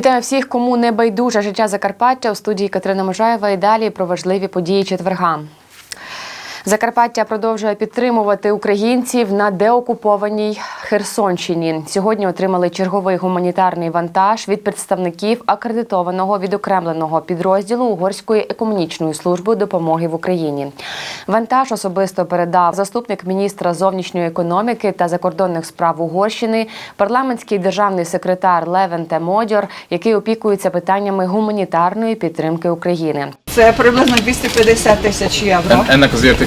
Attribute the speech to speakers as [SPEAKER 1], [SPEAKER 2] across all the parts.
[SPEAKER 1] Вітаю всіх, кому не байдуже життя Закарпаття у студії Катерина Можаєва і далі про важливі події четверга. Закарпаття продовжує підтримувати українців на деокупованій Херсонщині. Сьогодні отримали черговий гуманітарний вантаж від представників акредитованого відокремленого підрозділу Угорської економічної служби допомоги в Україні. Вантаж особисто передав заступник міністра зовнішньої економіки та закордонних справ Угорщини, парламентський державний секретар Левенте Модьор, який опікується питаннями гуманітарної підтримки України.
[SPEAKER 2] Це приблизно 250 тисяч євро.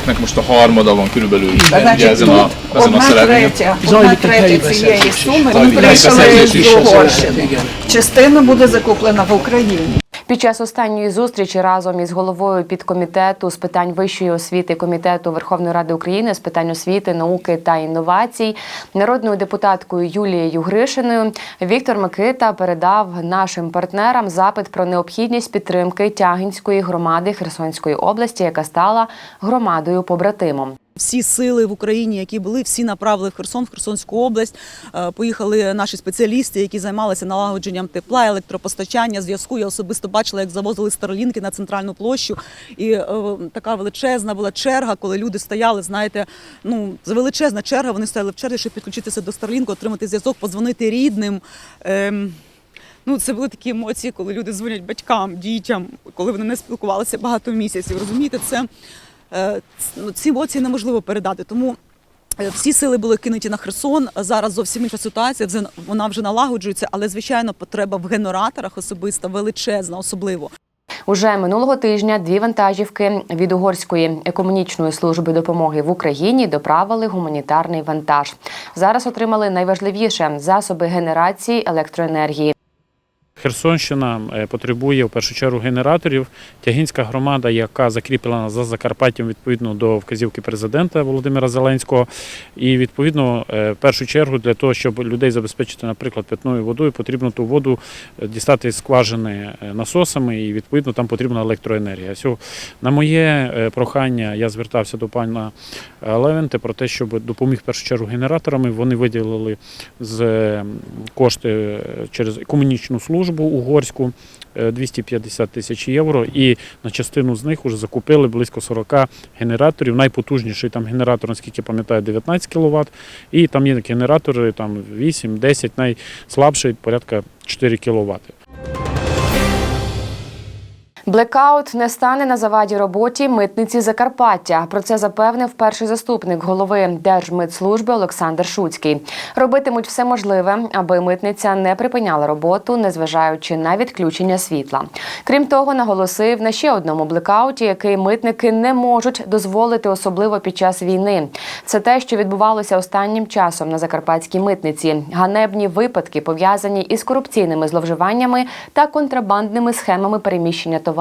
[SPEAKER 3] Értéknek most a harmada van körülbelül ugye ezen a,
[SPEAKER 2] тут
[SPEAKER 3] ezen a
[SPEAKER 2] одна
[SPEAKER 3] szerepnél.
[SPEAKER 2] третя, одна третя цієї суми ми
[SPEAKER 3] Зайві
[SPEAKER 2] прийшли з Угорщини. Частина буде закуплена в Україні.
[SPEAKER 1] Під час останньої зустрічі разом із головою підкомітету з питань вищої освіти комітету Верховної Ради України з питань освіти, науки та інновацій, народною депутаткою Юлією Гришиною Віктор Микита передав нашим партнерам запит про необхідність підтримки Тягінської громади Херсонської області, яка стала громадою побратимом.
[SPEAKER 4] Всі сили в Україні, які були, всі направили в Херсон, в Херсонську область. Е, Поїхали наші спеціалісти, які займалися налагодженням тепла, електропостачання, зв'язку. Я особисто бачила, як завозили старлінки на центральну площу. І е, така величезна була черга, коли люди стояли. Знаєте, ну величезна черга. Вони стояли в черзі, щоб підключитися до старлінку, отримати зв'язок, позвонити рідним. Ем, Ну, це були такі емоції, коли люди дзвонять батькам, дітям, коли вони не спілкувалися багато місяців. Розумієте, це е, ці емоції неможливо передати. Тому е, всі сили були кинуті на Херсон. Зараз зовсім інша ситуація. Вона вже налагоджується, але звичайно потреба в генераторах особиста величезна, особливо.
[SPEAKER 1] Уже минулого тижня дві вантажівки від угорської економічної служби допомоги в Україні доправили гуманітарний вантаж. Зараз отримали найважливіше засоби генерації електроенергії.
[SPEAKER 5] Херсонщина е, потребує в першу чергу генераторів. Тягінська громада, яка закріплена за Закарпаттям відповідно до вказівки президента Володимира Зеленського. І відповідно, е, в першу чергу, для того, щоб людей забезпечити, наприклад, питною водою, потрібно ту воду е, дістати з скважини насосами, і відповідно там потрібна електроенергія. На моє прохання я звертався до пана Левенте про те, щоб допоміг в першу чергу генераторами. Вони виділили з кошти через комунічну службу угорську е, 250 тисяч євро, і на частину з них вже закупили близько 40 генераторів. Найпотужніший там генератор, наскільки пам'ятаю, 19 кВт, і там є генератори там 8-10, найслабший порядка 4 кВт.
[SPEAKER 1] Блекаут не стане на заваді роботі митниці Закарпаття. Про це запевнив перший заступник голови Держмитслужби Олександр Шуцький. Робитимуть все можливе, аби митниця не припиняла роботу, незважаючи на відключення світла. Крім того, наголосив на ще одному блекауті, який митники не можуть дозволити, особливо під час війни. Це те, що відбувалося останнім часом на закарпатській митниці. Ганебні випадки пов'язані із корупційними зловживаннями та контрабандними схемами переміщення товарів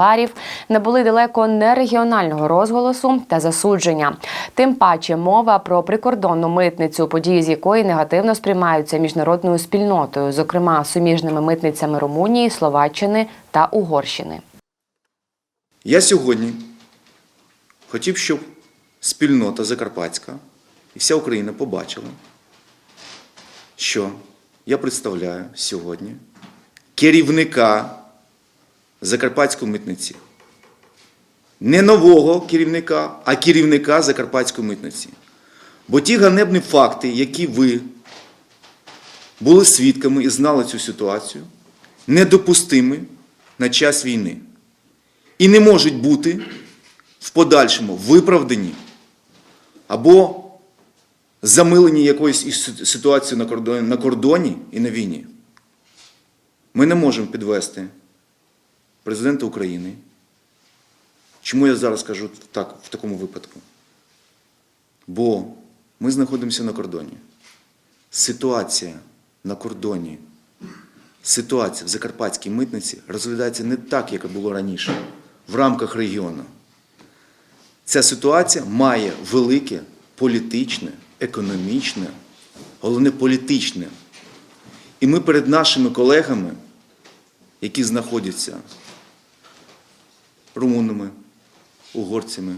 [SPEAKER 1] набули далеко не регіонального розголосу та засудження. Тим паче мова про прикордонну митницю, події з якої негативно сприймаються міжнародною спільнотою, зокрема суміжними митницями Румунії, Словаччини та Угорщини.
[SPEAKER 6] Я сьогодні хотів, щоб спільнота Закарпатська і вся Україна побачила, що я представляю сьогодні керівника Закарпатської митниці. Не нового керівника, а керівника Закарпатської митниці. Бо ті ганебні факти, які ви були свідками і знали цю ситуацію, недопустимі на час війни і не можуть бути в подальшому виправдані або замилені якоюсь ситуацією на кордоні і на війні. Ми не можемо підвести президента України. Чому я зараз кажу так, в такому випадку? Бо ми знаходимося на кордоні. Ситуація на кордоні ситуація в закарпатській митниці розглядається не так, як було раніше, в рамках регіону. Ця ситуація має велике політичне, економічне, головне політичне. І ми перед нашими колегами, які знаходяться румунами, угорцями,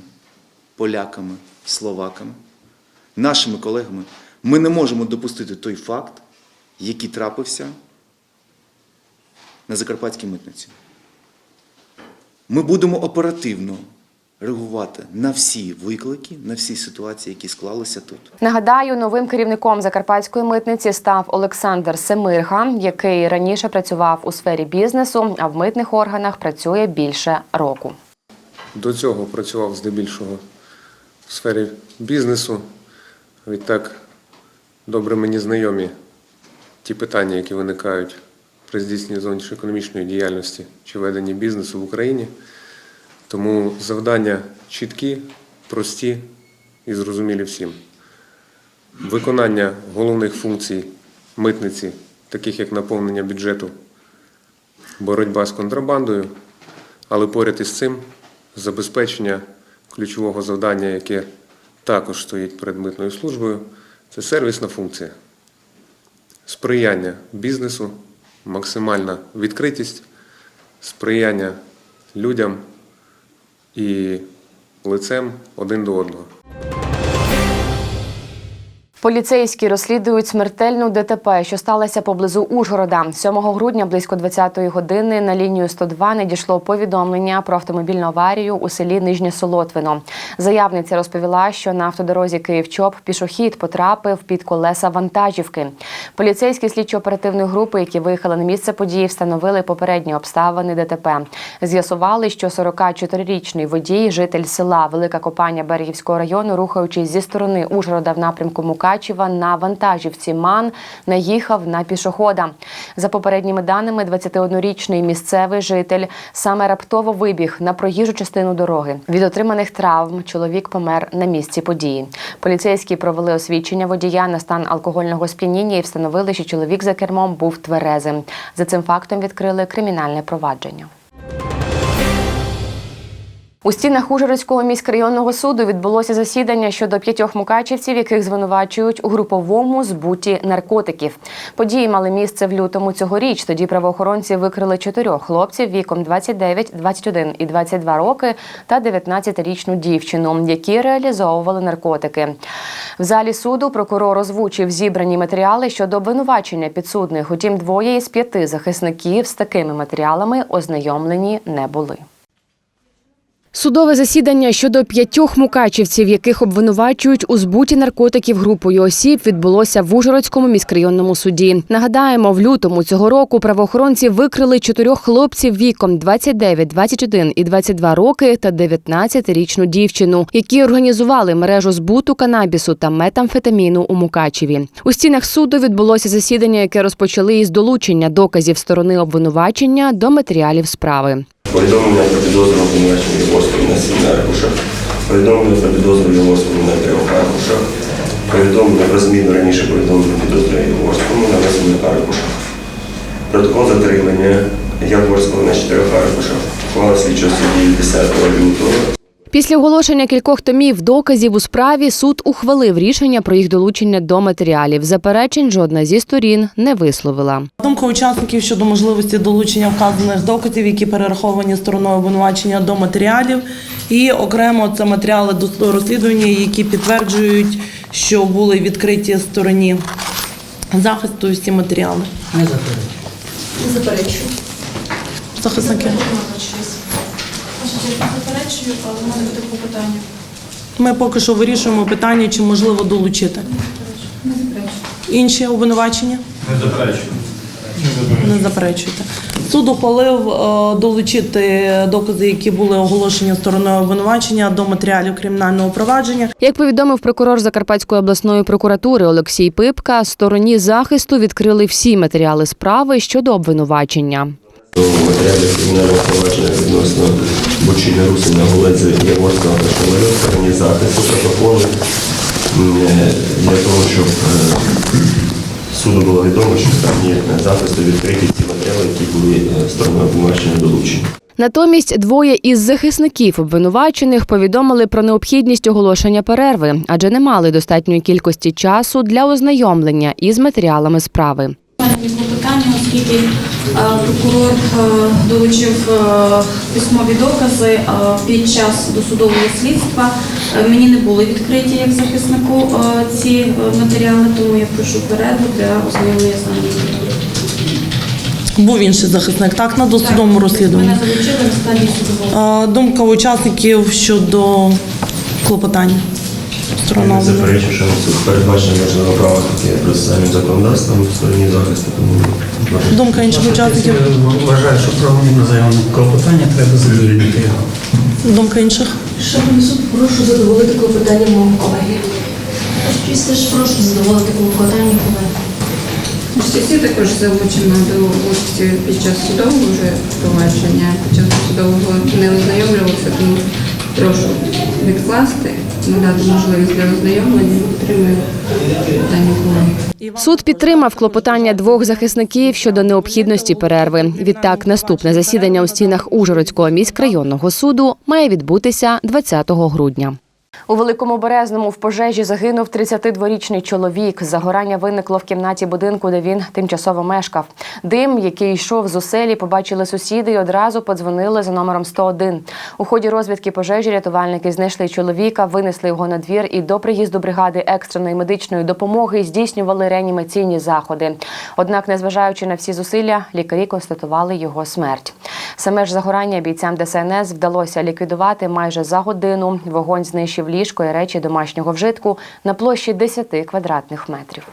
[SPEAKER 6] поляками, словаками, нашими колегами, ми не можемо допустити той факт, який трапився на Закарпатській митниці. Ми будемо оперативно реагувати на всі виклики, на всі ситуації, які склалися тут.
[SPEAKER 1] Нагадаю, новим керівником закарпатської митниці став Олександр Семирга, який раніше працював у сфері бізнесу, а в митних органах працює більше року.
[SPEAKER 7] До цього працював здебільшого в сфері бізнесу. Відтак добре мені знайомі ті питання, які виникають при здійсненні зовнішньоекономічної діяльності чи веденні бізнесу в Україні. Тому завдання чіткі, прості і зрозумілі всім. Виконання головних функцій митниці, таких як наповнення бюджету, боротьба з контрабандою, але поряд із цим забезпечення ключового завдання, яке також стоїть перед митною службою, це сервісна функція. Сприяння бізнесу, максимальна відкритість, сприяння людям і лицем один до одного.
[SPEAKER 1] Поліцейські розслідують смертельну ДТП, що сталося поблизу Ужгорода. 7 грудня близько 20-ї години на лінію 102 надійшло повідомлення про автомобільну аварію у селі Нижнє Солотвино. Заявниця розповіла, що на автодорозі Київ-Чоп пішохід потрапив під колеса вантажівки. Поліцейські слідчо-оперативної групи, які виїхали на місце події, встановили попередні обставини ДТП. З'ясували, що 44-річний водій, житель села Велика Копання Берегівського району, рухаючись зі сторони Ужгорода в напрямку Мукачева на вантажівці МАН, наїхав на пішохода. За попередніми даними, 21-річний місцевий житель саме раптово вибіг на проїжджу частину дороги. Від отриманих травм чоловік помер на місці події. Поліцейські провели освідчення водія на стан алкогольного сп'яніння і встановили, що чоловік за кермом був тверезим. За цим фактом відкрили кримінальне провадження. У стінах Ужгородського міськрайонного суду відбулося засідання щодо п'ятьох мукачівців, яких звинувачують у груповому збуті наркотиків. Події мали місце в лютому цьогоріч. Тоді правоохоронці викрили чотирьох хлопців віком 29, 21 і 22 роки та 19-річну дівчину, які реалізовували наркотики. В залі суду прокурор озвучив зібрані матеріали щодо обвинувачення підсудних. Утім, двоє із п'яти захисників з такими матеріалами ознайомлені не були. Судове засідання щодо п'ятьох мукачівців, яких обвинувачують у збуті наркотиків групою осіб, відбулося в Ужгородському міськрайонному суді. Нагадаємо, в лютому цього року правоохоронці викрили чотирьох хлопців віком 29, 21 і 22 роки та 19-річну дівчину, які організували мережу збуту канабісу та метамфетаміну у Мукачеві. У стінах суду відбулося засідання, яке розпочали із долучення доказів сторони обвинувачення до матеріалів справи.
[SPEAKER 8] Повідомлення про підозру обвинувачення Єгорського на сім аркушах, повідомлення про підозру Єгорському на трьох аркушах, повідомлення про зміну раніше повідомлення підозру Єгорському на восьми аркушах. Протокол затримання Яворського на чотирьох аркушах. Ухвала слідчого судді 10 лютого
[SPEAKER 1] Після оголошення кількох томів доказів у справі суд ухвалив рішення про їх долучення до матеріалів. Заперечень жодна зі сторін не висловила.
[SPEAKER 9] Думка учасників щодо можливості долучення вказаних доказів, які перераховані стороною обвинувачення до матеріалів, і окремо це матеріали досудового розслідування, які підтверджують, що були відкриті стороні захисту всі матеріали.
[SPEAKER 10] Не заперечую.
[SPEAKER 11] Не заперечую.
[SPEAKER 9] Захисники.
[SPEAKER 11] Не заперечую, але в мене буде по.
[SPEAKER 9] Ми поки що вирішуємо питання, чи можливо долучити.
[SPEAKER 11] Не заперечую.
[SPEAKER 9] Інші обвинувачення? Не заперечую. Не заперечуєте. Суд ухвалив е, долучити докази, які були оголошені стороною обвинувачення до матеріалів кримінального провадження.
[SPEAKER 1] Як повідомив прокурор Закарпатської обласної прокуратури Олексій Пипка, стороні захисту відкрили всі матеріали справи щодо обвинувачення.
[SPEAKER 8] До матеріалів кримінального провадження відносно Бучина Русина Голедзи Єгорського та стороні захисту протоколи е, для того, щоб е, суду було відомо, що стороні захисту відкриті ці матеріали, які були е, стороною обвинувачення долучені.
[SPEAKER 1] Натомість двоє із захисників обвинувачених повідомили про необхідність оголошення перерви, адже не мали достатньої кількості часу для ознайомлення із матеріалами справи.
[SPEAKER 11] Оскільки е, прокурор е, долучив е, письмові докази під час досудового слідства, мені не були відкриті як захиснику ці матеріали, тому я прошу перерву для ознайомлення з ними.
[SPEAKER 9] Був інший захисник, так, на досудовому розслідуванні. Думка учасників щодо клопотання. Сторона
[SPEAKER 8] Не заперечую, що суд передбачено можливо право таке процесуальним законодавством в стороні захисту.
[SPEAKER 9] Думка інших учасників.
[SPEAKER 10] Вважаю, що правомірно заявлене клопотання треба задовольнити його.
[SPEAKER 9] Думка інших.
[SPEAKER 12] Шановний суд, прошу задоволити клопотання мого колеги. Після ж прошу задоволити клопотання колеги.
[SPEAKER 11] Всі також залучено до участі під час судового вже провадження, під час судового не ознайомлювався, тому прошу відкласти, надати можливість для ознайомлення, підтримую дані колеги.
[SPEAKER 1] Суд підтримав клопотання двох захисників щодо необхідності перерви. Відтак, наступне засідання у стінах Ужгородського міськрайонного суду має відбутися 20 грудня. У Великому Березному в пожежі загинув 32-річний чоловік. Загорання виникло в кімнаті будинку, де він тимчасово мешкав. Дим, який йшов з оселі, побачили сусіди і одразу подзвонили за номером 101. У ході розвідки пожежі рятувальники знайшли чоловіка, винесли його на двір і до приїзду бригади екстреної медичної допомоги здійснювали реанімаційні заходи. Однак, незважаючи на всі зусилля, лікарі констатували його смерть. Саме ж загорання бійцям ДСНС вдалося ліквідувати майже за годину. Вогонь знищив ліжко і речі домашнього вжитку на площі 10 квадратних метрів.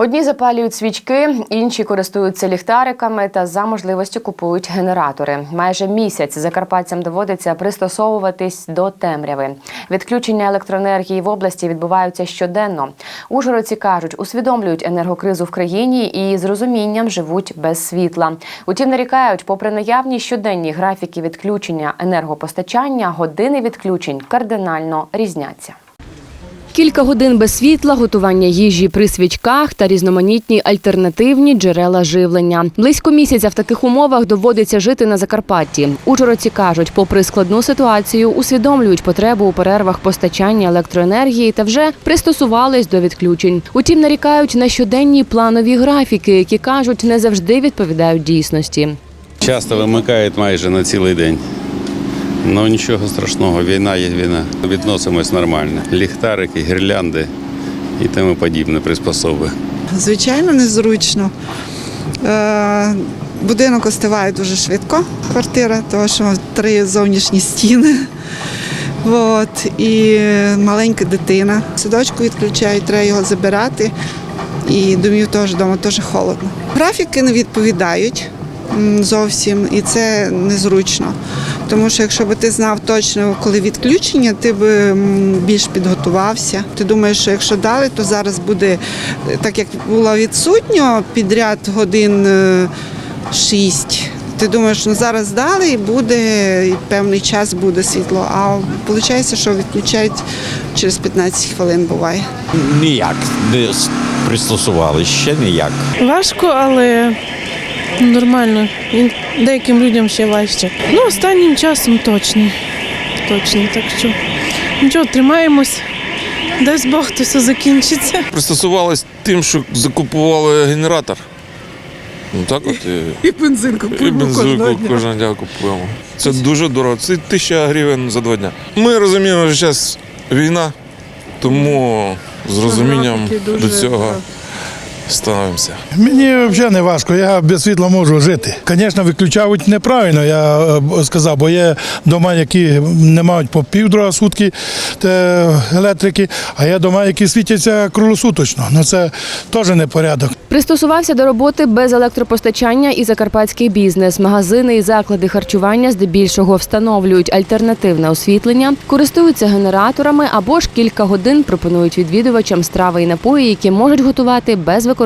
[SPEAKER 1] Одні запалюють свічки, інші користуються ліхтариками та за можливості купують генератори. Майже місяць закарпатцям доводиться пристосовуватись до темряви. Відключення електроенергії в області відбуваються щоденно. Ужгородці кажуть, усвідомлюють енергокризу в країні і з розумінням живуть без світла. Утім, нарікають, попри наявні щоденні графіки відключення енергопостачання, години відключень кардинально різняться. Кілька годин без світла, готування їжі при свічках та різноманітні альтернативні джерела живлення. Близько місяця в таких умовах доводиться жити на Закарпатті. Ужгородці кажуть, попри складну ситуацію, усвідомлюють потребу у перервах постачання електроенергії та вже пристосувались до відключень. Утім, нарікають на щоденні планові графіки, які кажуть, не завжди відповідають дійсності.
[SPEAKER 13] Часто вимикають майже на цілий день. Ну нічого страшного, війна є війна. Відносимось нормально. Ліхтарики, гірлянди і тому подібне приспособи.
[SPEAKER 2] Звичайно, незручно. Е, Будинок остиває дуже швидко, квартира, тому що три зовнішні стіни. От, і маленька дитина. Садочку відключають, треба його забирати. І домів теж вдома теж холодно. Графіки не відповідають зовсім, і це незручно. Тому що якщо б ти знав точно, коли відключення, ти б більш підготувався. Ти думаєш, що якщо дали, то зараз буде так, як було відсутньо підряд годин е, шість. Ти думаєш, ну зараз дали і буде і певний час буде світло. А виходить, що відключають через 15 хвилин буває.
[SPEAKER 14] Ніяк не пристосували, ще ніяк.
[SPEAKER 12] Важко, але нормально. І Деяким людям ще важче. Ну, останнім часом точно. Точно. Так що нічого, тримаємось. Дасть Бог, то все закінчиться.
[SPEAKER 10] Пристосувалися тим, що закупували генератор. Ну так от і,
[SPEAKER 2] І бензин
[SPEAKER 10] і
[SPEAKER 2] купуємо
[SPEAKER 10] бензинку кожного дня купуємо. Це дуже дорого. Це тисяча гривень за два дня. Ми розуміємо, що зараз війна, тому з розумінням до цього ставимося.
[SPEAKER 12] Мені взагалі не важко, я без світла можу жити. Звісно, виключають неправильно, я е, сказав, бо є дома, які не мають по півдруга сутки електрики, а є дома, які світяться круглосуточно. Ну це теж не порядок.
[SPEAKER 1] Пристосувався до роботи без електропостачання і закарпатський бізнес. Магазини і заклади харчування здебільшого встановлюють альтернативне освітлення, користуються генераторами або ж кілька годин пропонують відвідувачам страви і напої, які можуть готувати без використання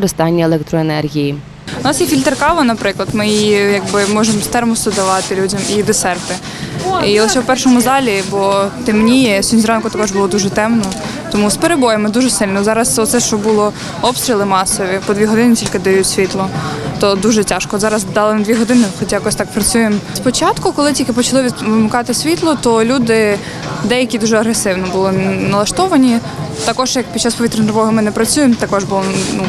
[SPEAKER 1] електроенергії.
[SPEAKER 11] У нас є фільтр кави, наприклад. Ми її якби можемо з термосу давати людям і десерти. І лише в першому залі, бо темніє. Сьогодні зранку також було дуже темно. Тому з перебоями дуже сильно. Зараз оце, що було обстріли масові, по дві години тільки дають світло. То дуже тяжко. Зараз дали на дві години, хоч якось так працюємо. Спочатку, коли тільки почали вимикати світло, то люди деякі дуже агресивно були налаштовані. Також як під час повітряної тривоги ми не працюємо, також бо ну,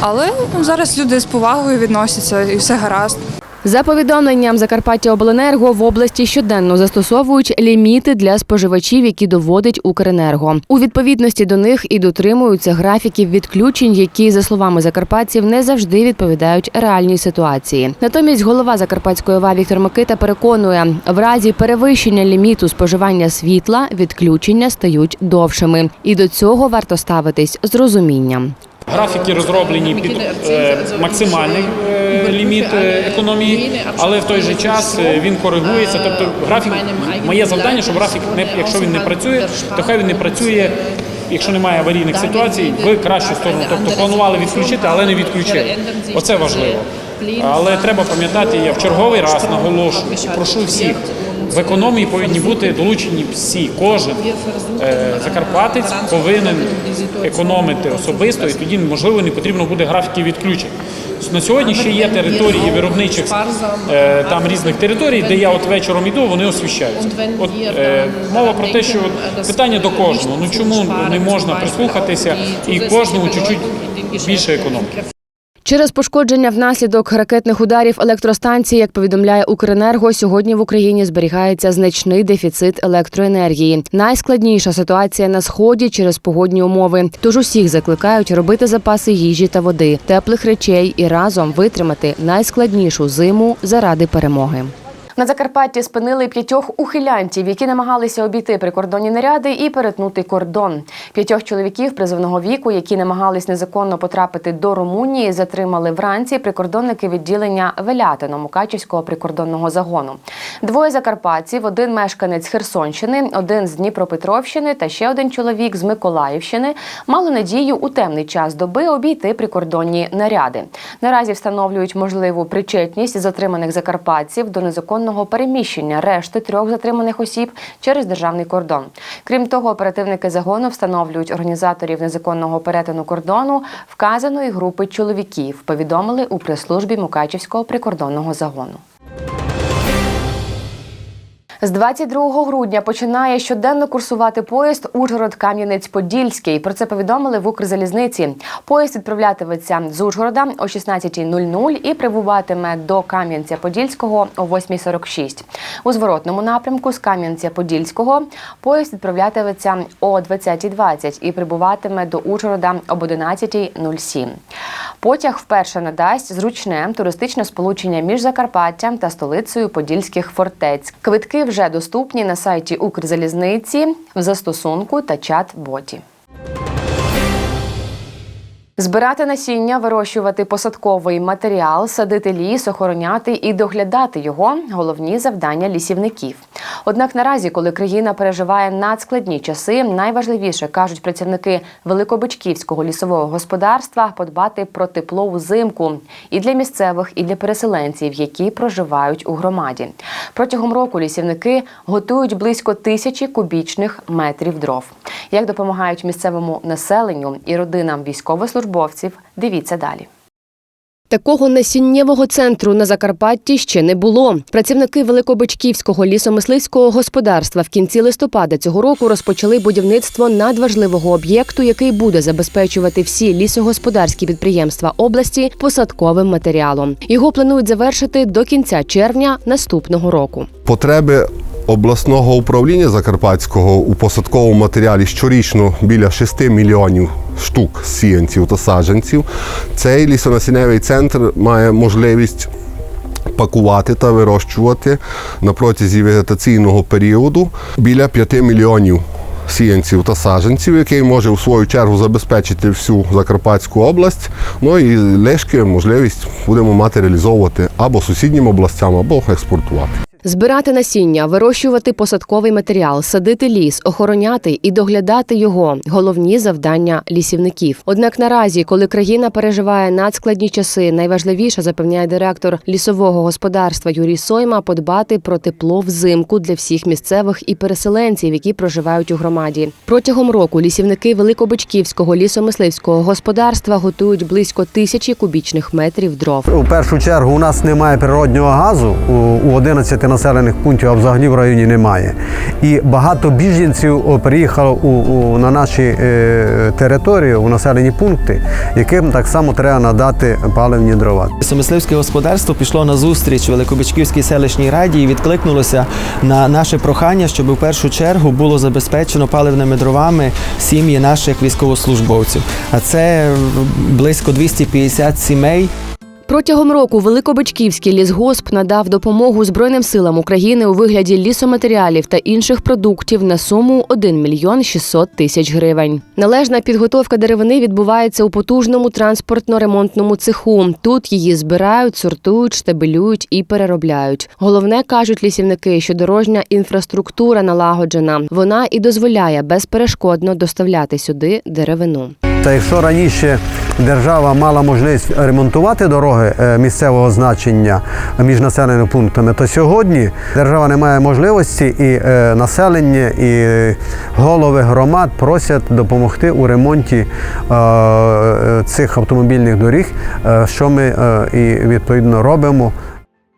[SPEAKER 11] але зараз люди з повагою відносяться і все гаразд.
[SPEAKER 1] За повідомленням Закарпаття Обленерго в області щоденно застосовують ліміти для споживачів, які доводить Укренерго. У відповідності до них і дотримуються графіків відключень, які, за словами закарпатців, не завжди відповідають реальній ситуації. Натомість голова Закарпатської ОВА Віктор Микита переконує, в разі перевищення ліміту споживання світла відключення стають довшими, і до цього варто ставитись з розумінням.
[SPEAKER 5] Графіки розроблені під е, максимальний е, ліміт е, економії, але в той же час він коригується. Тобто графік моє завдання, щоб графік не якщо він не працює, то хай він не працює. Якщо немає аварійних ситуацій, в кращу сторону. Тобто планували відключити, але не відключили. Оце важливо. Але треба пам'ятати, я в черговий раз наголошую прошу всіх. В економії повинні бути долучені всі. Кожен е, закарпатець повинен економити особисто, і тоді можливо не потрібно буде графіки відключень. На сьогодні ще є території виробничих е, там різних територій, де я от вечором іду, вони освіщаються. От е, мова про те, що питання до кожного. Ну чому не можна прислухатися і кожному чуть-чуть більше економіки?
[SPEAKER 1] Через пошкодження внаслідок ракетних ударів електростанції, як повідомляє Укренерго, сьогодні в Україні зберігається значний дефіцит електроенергії. Найскладніша ситуація на сході через погодні умови. Тож усіх закликають робити запаси їжі та води, теплих речей і разом витримати найскладнішу зиму заради перемоги. На Закарпатті спинили п'ятьох ухилянтів, які намагалися обійти прикордонні наряди і перетнути кордон. П'ятьох чоловіків призовного віку, які намагались незаконно потрапити до Румунії, затримали вранці прикордонники відділення Велятино Мукачівського прикордонного загону. Двоє закарпатців, один мешканець Херсонщини, один з Дніпропетровщини та ще один чоловік з Миколаївщини мали надію у темний час доби обійти прикордонні наряди. Наразі встановлюють можливу причетність затриманих закарпатців до незаконного переміщення решти трьох затриманих осіб через державний кордон. Крім того, оперативники загону встановлюють організаторів незаконного перетину кордону вказаної групи чоловіків. Повідомили у прес-службі Мукачівського прикордонного загону. З 22 грудня починає щоденно курсувати поїзд Ужгород-Кам'янець-Подільський. Про це повідомили в Укрзалізниці. Поїзд відправлятиметься з Ужгорода о 16.00 і прибуватиме до Кам'янця-Подільського о 8.46. У зворотному напрямку з Кам'янця-Подільського поїзд відправлятиметься о 20.20 і прибуватиме до Ужгорода об 11.07. Потяг вперше надасть зручне туристичне сполучення між Закарпаттям та столицею Подільських фортець. Квитки вже доступні на сайті Укрзалізниці в застосунку та чат-боті. Збирати насіння, вирощувати посадковий матеріал, садити ліс, охороняти і доглядати його головні завдання лісівників. Однак наразі, коли країна переживає надскладні часи, найважливіше кажуть працівники Великобичківського лісового господарства подбати про тепло взимку і для місцевих, і для переселенців, які проживають у громаді. Протягом року лісівники готують близько тисячі кубічних метрів дров. Як допомагають місцевому населенню і родинам військовослужбовців, дивіться далі. Такого насіннєвого центру на Закарпатті ще не було. Працівники Великобичківського лісомисливського господарства в кінці листопада цього року розпочали будівництво надважливого об'єкту, який буде забезпечувати всі лісогосподарські підприємства області посадковим матеріалом. Його планують завершити до кінця червня наступного року.
[SPEAKER 15] Потреби обласного управління Закарпатського у посадковому матеріалі щорічно біля 6 мільйонів штук сіянців та саджанців. Цей лісонасінневий центр має можливість пакувати та вирощувати на протязі вегетаційного періоду біля 5 мільйонів сіянців та саджанців, який може в свою чергу забезпечити всю Закарпатську область. Ну і лишки можливість будемо мати реалізовувати або сусіднім областям, або експортувати.
[SPEAKER 1] Збирати насіння, вирощувати посадковий матеріал, садити ліс, охороняти і доглядати його головні завдання лісівників. Однак наразі, коли країна переживає надскладні часи, найважливіше запевняє директор лісового господарства Юрій Сойма подбати про тепло взимку для всіх місцевих і переселенців, які проживають у громаді. Протягом року лісівники Великобичківського лісомисливського господарства готують близько тисячі кубічних метрів дров.
[SPEAKER 16] У першу чергу у нас немає природнього газу у- у 11 населених пунктів, а взагалі в районі немає. І багато біженців о, приїхало у, у, на наші е, території, у населені пункти, яким так само треба надати паливні дрова.
[SPEAKER 17] Мисливське господарство пішло на зустріч Великобичківській селищній раді і відкликнулося на наше прохання, щоб у першу чергу було забезпечено паливними дровами сім'ї наших військовослужбовців. А це близько 250 сімей.
[SPEAKER 1] Протягом року Великобичківський лісгосп надав допомогу Збройним силам України у вигляді лісоматеріалів та інших продуктів на суму 1 мільйон 600 тисяч гривень. Належна підготовка деревини відбувається у потужному транспортно-ремонтному цеху. Тут її збирають, сортують, штабелюють і переробляють. Головне кажуть лісівники, що дорожня інфраструктура налагоджена. Вона і дозволяє безперешкодно доставляти сюди деревину.
[SPEAKER 16] Та якщо раніше держава мала можливість ремонтувати дороги е, місцевого значення між населеними пунктами, то сьогодні держава не має можливості і е, населення, і голови громад просять допомогти у ремонті е, цих автомобільних доріг, що ми і відповідно робимо.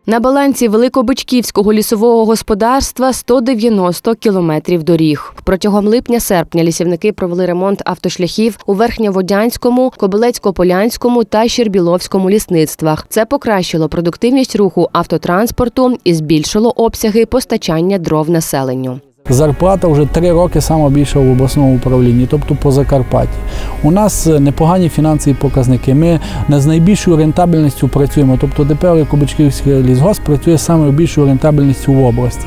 [SPEAKER 1] На балансі Великобичківського лісового господарства 190 кілометрів доріг. Протягом липня-серпня лісівники провели ремонт автошляхів у Верхньоводянському, Кобилецько-Полянському та Щербіловському лісництвах. Це покращило продуктивність руху автотранспорту і збільшило обсяги постачання дров населенню.
[SPEAKER 18] Зарплата вже три роки саме більша в обласному управлінні, тобто по Закарпатті. У нас е, непогані фінансові показники. Ми не з найбільшою рентабельністю працюємо. Тобто ДП Кубичківський лісгосп працює саме більшою рентабельністю в області.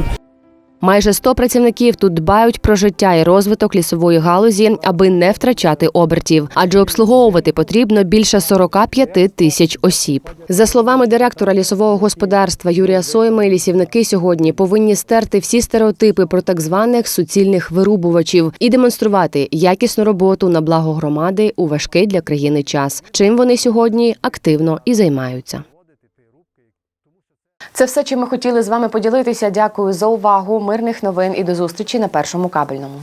[SPEAKER 1] Майже 100 працівників тут дбають про життя і розвиток лісової галузі, аби не втрачати обертів, адже обслуговувати потрібно більше 45 тисяч осіб. За словами директора лісового господарства Юрія Сойми, лісівники сьогодні повинні стерти всі стереотипи про так званих суцільних вирубувачів і демонструвати якісну роботу на благо громади у важкий для країни час. Чим вони сьогодні активно і займаються. Це все, чим ми хотіли з вами поділитися. Дякую за увагу. Мирних новин і до зустрічі на першому кабельному.